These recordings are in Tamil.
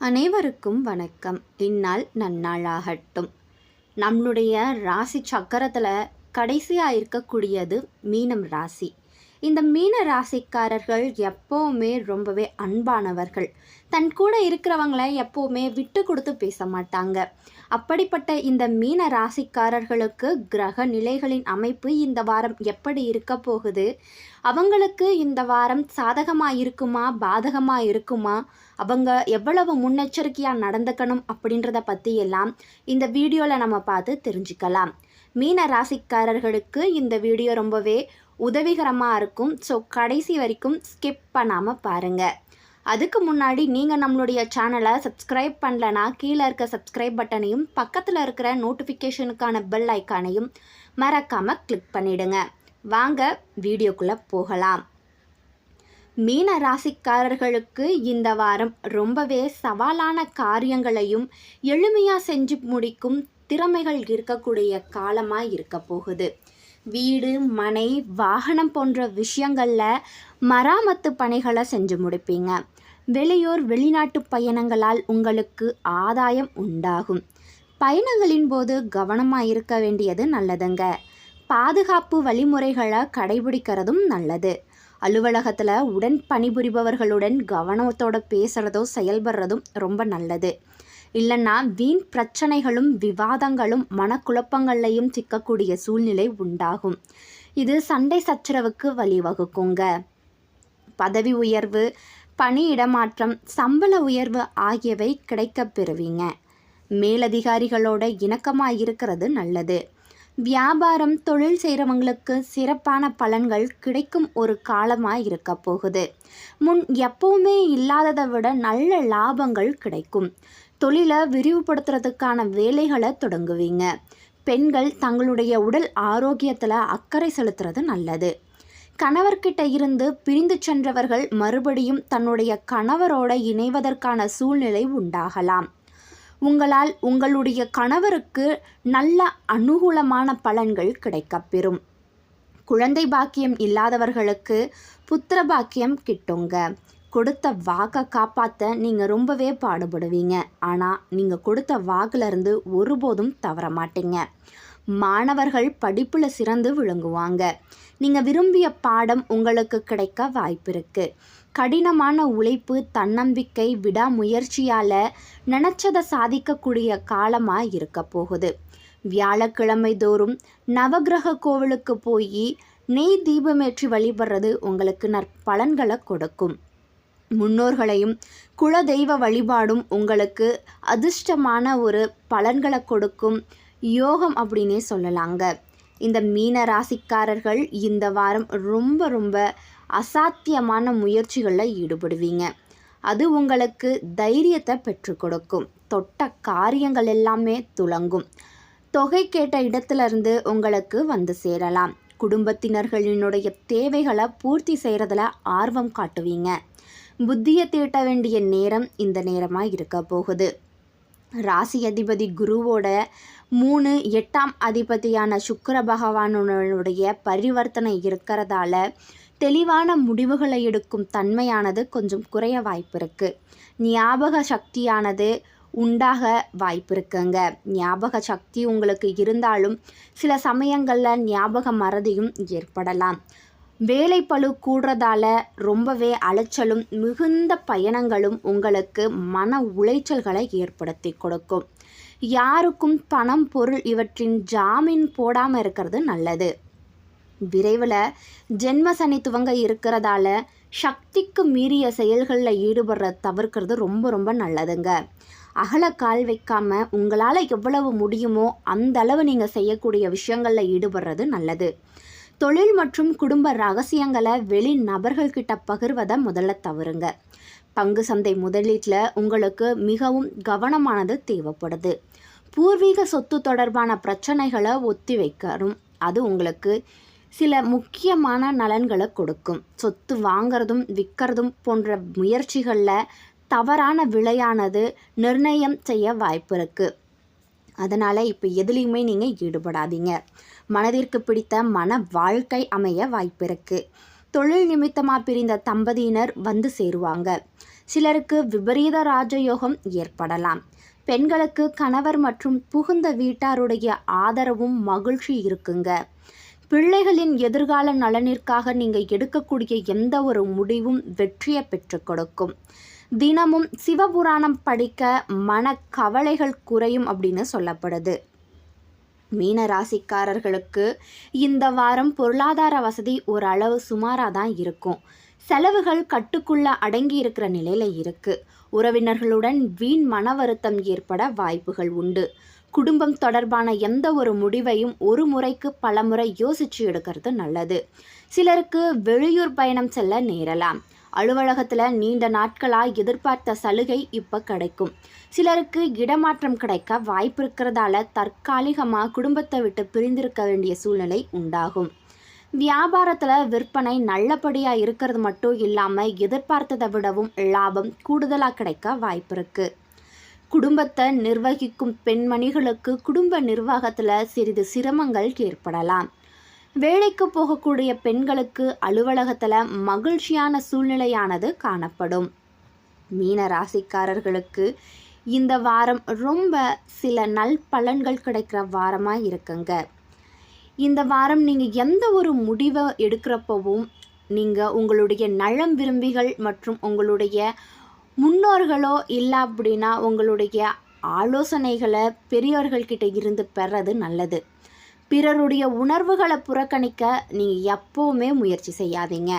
அனைவருக்கும் வணக்கம். இந்நாள் நன்னாளாகட்டும். நம்மளுடைய ராசி சக்கரத்தில் கடைசியாக இருக்கக்கூடியது மீனம் ராசி. இந்த மீன ராசிக்காரர்கள் எப்போவுமே ரொம்பவே அன்பானவர்கள். தன் கூட இருக்கிறவங்கள எப்போவுமே விட்டு கொடுத்து பேச மாட்டாங்க. அப்படிப்பட்ட இந்த மீன ராசிக்காரர்களுக்கு கிரக நிலைகளின் அமைப்பு இந்த வாரம் எப்படி இருக்க போகுது? அவங்களுக்கு இந்த வாரம் சாதகமாக இருக்குமா? பாதகமாக இருக்குமா? அவங்க எவ்வளவு முன்னெச்சரிக்கையாக நடந்துக்கணும் அப்படின்றத பற்றி எல்லாம் இந்த வீடியோவில் நம்ம பார்த்து தெரிஞ்சுக்கலாம். மீன ராசிக்காரர்களுக்கு இந்த வீடியோ ரொம்பவே உதவிகரமாக இருக்கும். ஸோ கடைசி வரைக்கும் ஸ்கிப் பண்ணாமல் பாருங்கள் அதுக்கு முன்னாடி நீங்கள் நம்மளுடைய சேனலை சப்ஸ்கிரைப் பண்ணலனா கீழே இருக்க சப்ஸ்கிரைப் பட்டனையும் பக்கத்தில் இருக்கிற நோட்டிஃபிகேஷனுக்கான பெல் ஐக்கானையும் மறக்காமல் கிளிக் பண்ணிவிடுங்க வாங்க வீடியோக்குள்ளே போகலாம். மீன ராசிக்காரர்களுக்கு இந்த வாரம் ரொம்பவே சவாலான காரியங்களையும் எளிமையாக செஞ்சு முடிக்கும் திறமைகள் இருக்கக்கூடிய காலமாக இருக்க போகுது. வீடு மனை வாகனம் போன்ற விஷயங்களில் மராமத்து பணிகளை செஞ்சு முடிப்பீங்க. வெளியூர் வெளிநாட்டு பயணங்களால் உங்களுக்கு ஆதாயம் உண்டாகும். பயணங்களின் போது கவனமாக இருக்க வேண்டியது நல்லதுங்க. பாதுகாப்பு வழிமுறைகளை கடைபிடிக்கிறதும் நல்லது. அலுவலகத்தில் உடன் பணிபுரிபவர்களுடன் கவனத்தோடு பேசுகிறதோ செயல்படுறதும் ரொம்ப நல்லது. இல்லைன்னா வீண் பிரச்சனைகளும் விவாதங்களும் மனக்குழப்பங்கள்லையும் சிக்கக்கூடிய சூழ்நிலை உண்டாகும். இது சண்டை சச்சரவுக்கு வழிவகுக்குங்க. பதவி உயர்வு பணி இடமாற்றம் சம்பள உயர்வு ஆகியவை கிடைக்கப் பெறுவீங்க. மேலதிகாரிகளோட இணக்கமாக இருக்கிறது நல்லது. வியாபாரம் தொழில் செய்கிறவங்களுக்கு சிறப்பான பலன்கள் கிடைக்கும் ஒரு காலமாக இருக்க போகுது. முன் எப்பவுமே இல்லாததை விட நல்ல லாபங்கள் கிடைக்கும். தொழிலை விரிவுபடுத்துறதுக்கான வேலைகளை தொடங்குவீங்க. பெண்கள் தங்களுடைய உடல் ஆரோக்கியத்தில் அக்கறை செலுத்துறது நல்லது. கணவர்கிட்ட இருந்து பிரிந்து சென்றவர்கள் மறுபடியும் தன்னுடைய கணவரோட இணைவதற்கான சூழ்நிலை உண்டாகலாம். உங்களால் உங்களுடைய கணவருக்கு நல்ல அனுகூலமான பலன்கள் கிடைக்கப்பெறும். குழந்தை பாக்கியம் இல்லாதவர்களுக்கு புத்திர பாக்கியம் கிட்டுங்க. கொடுத்த வாக்கை காப்பாற்ற நீங்கள் ரொம்பவே பாடுபடுவீங்க. ஆனால் நீங்கள் கொடுத்த வாக்குலேருந்து ஒருபோதும் தவற மாட்டீங்க. மாணவர்கள் படிப்பில் சிறந்து விளங்குவாங்க. நீங்கள் விரும்பிய பாடம் உங்களுக்கு கிடைக்க வாய்ப்பு இருக்குது கடினமான உழைப்பு தன்னம்பிக்கை விடாமுயற்சியால் நினச்சதை சாதிக்கக்கூடிய காலமாக இருக்க போகுது. வியாழக்கிழமை தோறும் நவகிரக கோவிலுக்கு போய் நெய் தீபமேற்றி வழிபடுறது உங்களுக்கு நற்பலன்களை கொடுக்கும். முன்னோர்களையும் குலதெய்வ வழிபாடும் உங்களுக்கு அதிர்ஷ்டமான ஒரு பலன்களை கொடுக்கும் யோகம் அப்படின்னே சொல்லலாங்க. இந்த மீன ராசிக்காரர்கள் இந்த வாரம் ரொம்ப ரொம்ப அசாத்தியமான முயற்சிகளில் ஈடுபடுவீங்க. அது உங்களுக்கு தைரியத்தை பெற்று கொடுக்கும். தொட்ட காரியங்கள் எல்லாமே துளங்கும். தொகை கேட்ட இடத்துலேருந்து உங்களுக்கு வந்து சேரலாம். குடும்பத்தினர்களினுடைய தேவைகளை பூர்த்தி செய்கிறதுல ஆர்வம் காட்டுவீங்க. புத்தியை தீட்ட வேண்டிய நேரம் இந்த நேரமாக இருக்க போகுது. ராசி அதிபதி குருவோட மூணு எட்டாம் அதிபதியான சுக்கர பகவானுடைய பரிவர்த்தனை இருக்கிறதால தெளிவான முடிவுகளை எடுக்கும் தன்மையானது கொஞ்சம் குறைய வாய்ப்பு இருக்குது ஞாபக சக்தியானது உண்டாக வாய்ப்பு இருக்குங்க. ஞாபக சக்தி உங்களுக்கு இருந்தாலும் சில சமயங்களில் ஞாபக மறதியும் ஏற்படலாம். வேலைப்பழு கூடுறதால ரொம்பவே அலைச்சலும் மிகுந்த பயணங்களும் உங்களுக்கு மன உளைச்சல்களை ஏற்படுத்தி கொடுக்கும். யாருக்கும் பணம் பொருள் இவற்றின் ஜாமீன் போடாமல் இருக்கிறது நல்லது. விரைவில் ஜென்ம சனி துவங்க இருக்கிறதால சக்திக்கு மீறிய செயல்களில் ஈடுபடுற தவிர்க்கிறது ரொம்ப ரொம்ப நல்லதுங்க. அகல கால் வைக்காம உங்களால் எவ்வளவு முடியுமோ அந்த அளவு நீங்கள் செய்யக்கூடிய விஷயங்களில் ஈடுபடுறது நல்லது. தொழில் மற்றும் குடும்ப ரகசியங்களை வெளி நபர்கள்கிட்ட பகிர்வதை முதல்ல தவறுங்க. பங்கு சந்தை முதலீட்டில் உங்களுக்கு மிகவும் கவனமானது தேவைப்படுது. பூர்வீக சொத்து தொடர்பான பிரச்சனைகளை ஒத்தி வைக்கணும் அது உங்களுக்கு சில முக்கியமான நலன்களை கொடுக்கும். சொத்து வாங்கிறதும் விற்கிறதும் போன்ற முயற்சிகளில் தவறான விலையானது நிர்ணயம் செய்ய வாய்ப்பு இருக்குது அதனால் இப்போ எதுலேயுமே நீங்கள் ஈடுபடாதீங்க. மனதிற்கு பிடித்த மன வாழ்க்கை அமைய வாய்ப்பிருக்கு. தொழில் நிமித்தமாக பிரிந்த தம்பதியினர் வந்து சேருவாங்க. சிலருக்கு விபரீத ராஜயோகம் ஏற்படலாம். பெண்களுக்கு கணவர் மற்றும் புகுந்த வீட்டாருடைய ஆதரவும் மகிழ்ச்சி இருக்குங்க. பிள்ளைகளின் எதிர்கால நலனிற்காக நீங்கள் எடுக்கக்கூடிய எந்த ஒரு முடிவும் வெற்றியை பெற்றுக் கொடுக்கும். தினமும் சிவபுராணம் படிக்க மன கவலைகள் குறையும் அப்படின்னு சொல்லப்படுது. மீன ராசிக்காரர்களுக்கு இந்த வாரம் பொருளாதார வசதி ஓரளவு சுமாராக தான் இருக்கும். செலவுகள் கட்டுக்குள்ள அடங்கி இருக்கிற நிலையில இருக்கு. உறவினர்களுடன் வீண் மன வருத்தம் ஏற்பட வாய்ப்புகள் உண்டு. குடும்பம் தொடர்பான எந்த ஒரு முடிவையும் ஒரு முறைக்கு பல முறை யோசிச்சு எடுக்கிறது நல்லது. சிலருக்கு வெளியூர் பயணம் செல்ல நேரலாம். அலுவலகத்தில் நீண்ட நாட்களாக எதிர்பார்த்த சலுகை இப்போ கிடைக்கும். சிலருக்கு இடமாற்றம் கிடைக்க வாய்ப்பு இருக்கிறதால தற்காலிகமாக குடும்பத்தை விட்டு பிரிந்திருக்க வேண்டிய சூழ்நிலை உண்டாகும். வியாபாரத்தில் விற்பனை நல்லபடியாக இருக்கிறது மட்டும் இல்லாமல் எதிர்பார்த்ததை விடவும் லாபம் கூடுதலாக கிடைக்க வாய்ப்பு இருக்குது குடும்பத்தை நிர்வகிக்கும் பெண்மணிகளுக்கு குடும்ப நிர்வாகத்தில் சிறிது சிரமங்கள் ஏற்படலாம். வேலைக்கு போகக்கூடிய பெண்களுக்கு அலுவலகத்தில் மகிழ்ச்சியான சூழ்நிலையானது காணப்படும். மீன ராசிக்காரர்களுக்கு இந்த வாரம் ரொம்ப சில நல் பலன்கள் கிடைக்கிற வாரமாக இருக்குங்க. இந்த வாரம் நீங்கள் எந்த ஒரு முடிவை எடுக்கிறப்பவும் நீங்கள் உங்களுடைய நலம் விரும்பிகள் மற்றும் உங்களுடைய முன்னோர்களோ இல்லை அப்படின்னா உங்களுடைய ஆலோசனைகளை பெரியவர்கள்கிட்ட இருந்து பெறது நல்லது. பிறருடைய உணர்வுகளை புறக்கணிக்க நீங்கள் எப்போவுமே முயற்சி செய்யாதீங்க.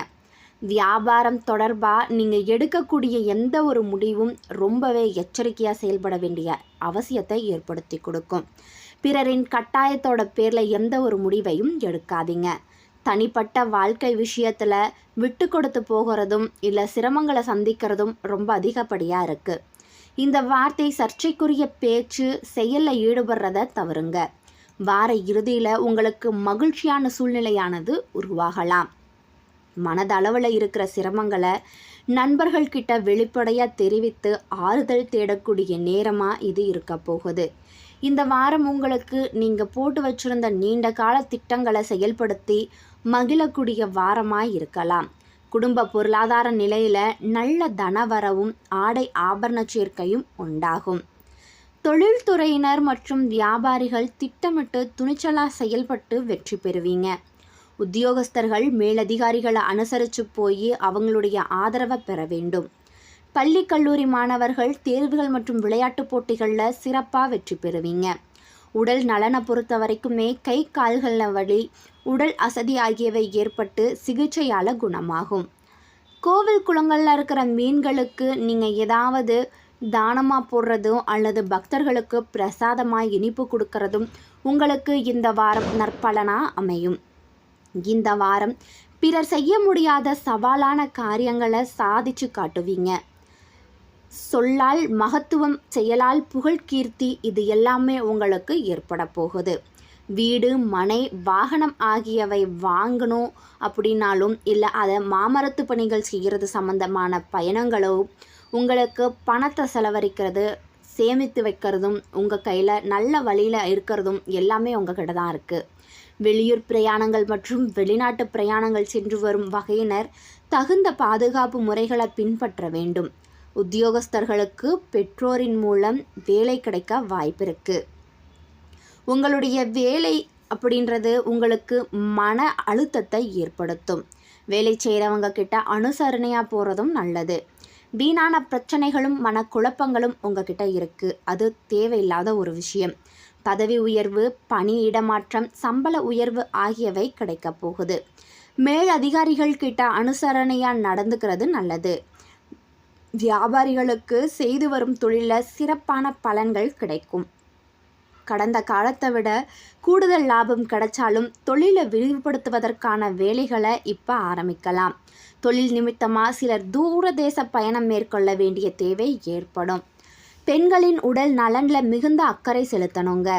வியாபாரம் தொடர்பாக நீங்கள் எடுக்கக்கூடிய எந்த ஒரு முடிவும் ரொம்பவே எச்சரிக்கையாக செயல்பட வேண்டிய அவசியத்தை ஏற்படுத்தி கொடுக்கும். பிறரின் கட்டாயத்தோட பேரில் எந்த ஒரு முடிவையும் எடுக்காதீங்க. தனிப்பட்ட வாழ்க்கை விஷயத்தில் விட்டு கொடுத்து போகிறதும் இல்லை சிரமங்களை சந்திக்கிறதும் ரொம்ப அதிகப்படியாக இருக்குது இந்த வார்த்தை சர்ச்சைக்குரிய பேச்சு செயலில் ஈடுபடுறத தவறுங்க. வார இறுதியில் உங்களுக்கு மகிழ்ச்சியான சூழ்நிலையானது உருவாகலாம். மனதளவில் இருக்கிற சிரமங்களை நண்பர்கள்கிட்ட வெளிப்படையாக தெரிவித்து ஆறுதல் தேடக்கூடிய நேரமாக இது இருக்க போகுது. இந்த வாரம் உங்களுக்கு நீங்கள் போட்டு வச்சிருந்த நீண்ட கால திட்டங்களை செயல்படுத்தி மகிழக்கூடிய வாரமாக இருக்கலாம். குடும்ப பொருளாதார நிலையில் நல்ல தனவரவும் ஆடை ஆபரண சேர்க்கையும் உண்டாகும். தொழில்துறையினர் மற்றும் வியாபாரிகள் திட்டமிட்டு துணிச்சலாக செயல்பட்டு வெற்றி பெறுவீங்க. உத்தியோகஸ்தர்கள் மேலதிகாரிகளை அனுசரித்து போய் அவங்களுடைய ஆதரவை பெற வேண்டும். பள்ளி கல்லூரி மாணவர்கள் தேர்வுகள் மற்றும் விளையாட்டுப் போட்டிகளில் சிறப்பாக வெற்றி பெறுவீங்க. உடல் நலனை பொறுத்த வரைக்குமே கை கால்களில் வழி உடல் அசதி ஆகியவை ஏற்பட்டு சிகிச்சையால் குணமாகும். கோவில் குளங்களில் இருக்கிற மீன்களுக்கு நீங்கள் ஏதாவது தானமாக போடுறதும் அல்லது பக்தர்களுக்கு பிரசாதமாக இனிப்பு கொடுக்கறதும் உங்களுக்கு இந்த வாரம் நற்பலனாக அமையும். இந்த வாரம் பிறர் செய்ய முடியாத சவாலான காரியங்களை சாதிச்சு காட்டுவீங்க. சொல்லால் மகத்துவம் செயலால் புகழ் கீர்த்தி இது எல்லாமே உங்களுக்கு ஏற்பட போகுது. வீடு மனை வாகனம் ஆகியவை வாங்கணும் அப்படின்னாலும் இல்லை அதை மாமரத்து பணிகள் செய்கிறது சம்மந்தமான பயணங்களோ உங்களுக்கு பணத்தை செலவழிக்கிறது சேமித்து வைக்கிறதும் உங்கள் கையில் நல்ல வழியில் இருக்கிறதும் எல்லாமே உங்ககிட்ட தான் இருக்குது வெளியூர் பிரயாணங்கள் மற்றும் வெளிநாட்டு பிரயாணங்கள் சென்று வரும் வகையினர் தகுந்த பாதுகாப்பு முறைகளை பின்பற்ற வேண்டும். உத்தியோகஸ்தர்களுக்கு பெற்றோரின் மூலம் வேலை கிடைக்க வாய்ப்பிருக்கு உங்களுடைய வேலை அப்படின்றது உங்களுக்கு மன அழுத்தத்தை ஏற்படுத்தும். வேலை செய்கிறவங்க கிட்ட அனுசரணையாக போகிறதும் நல்லது. வீணான பிரச்சனைகளும் மனக்குழப்பங்களும் உங்ககிட்ட இருக்குது அது தேவையில்லாத ஒரு விஷயம். பதவி உயர்வு பணி இடமாற்றம் சம்பள உயர்வு ஆகியவை கிடைக்க போகுது. மேல் அதிகாரிகள் கிட்ட அனுசரணையாக நடந்துக்கிறது நல்லது. வியாபாரிகளுக்கு செய்து வரும் தொழிலில் சிறப்பான பலன்கள் கிடைக்கும். கடந்த காலத்தை விட கூடுதல் லாபம் கிடைச்சாலும் தொழிலை விரிவுபடுத்துவதற்கான வேலைகளை இப்போ ஆரம்பிக்கலாம். தொழில் நிமித்தமாக சிலர் தூர தேச பயணம் மேற்கொள்ள வேண்டிய தேவை ஏற்படும். பெண்களின் உடல் நலனில் மிகுந்த அக்கறை செலுத்தணுங்க.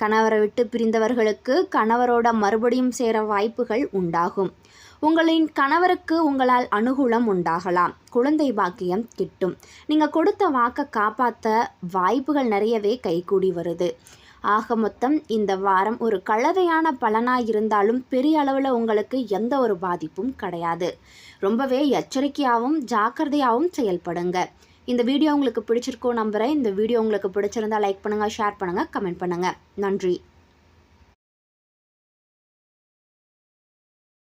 கணவரை விட்டு பிரிந்தவர்களுக்கு கணவரோட மறுபடியும் சேர வாய்ப்புகள் உண்டாகும். உங்களின் கணவருக்கு உங்களால் அனுகூலம் உண்டாகலாம். குழந்தை பாக்கியம் கிட்டும். நீங்கள் கொடுத்த வாக்கை காப்பாற்ற வாய்ப்புகள் நிறையவே கைகூடி வருது. ஆக மொத்தம் இந்த வாரம் ஒரு கலவையான பலனாக இருந்தாலும் பெரிய அளவில் உங்களுக்கு எந்த ஒரு பாதிப்பும் கிடையாது. ரொம்பவே எச்சரிக்கையாகவும் ஜாக்கிரதையாகவும் செயல்படுங்க. இந்த வீடியோ உங்களுக்கு பிடிச்சிருக்கோ நம்புகிறேன் இந்த வீடியோ உங்களுக்கு பிடிச்சிருந்தா லைக் பண்ணுங்கள் ஷேர் பண்ணுங்கள் கமெண்ட் பண்ணுங்கள் நன்றி.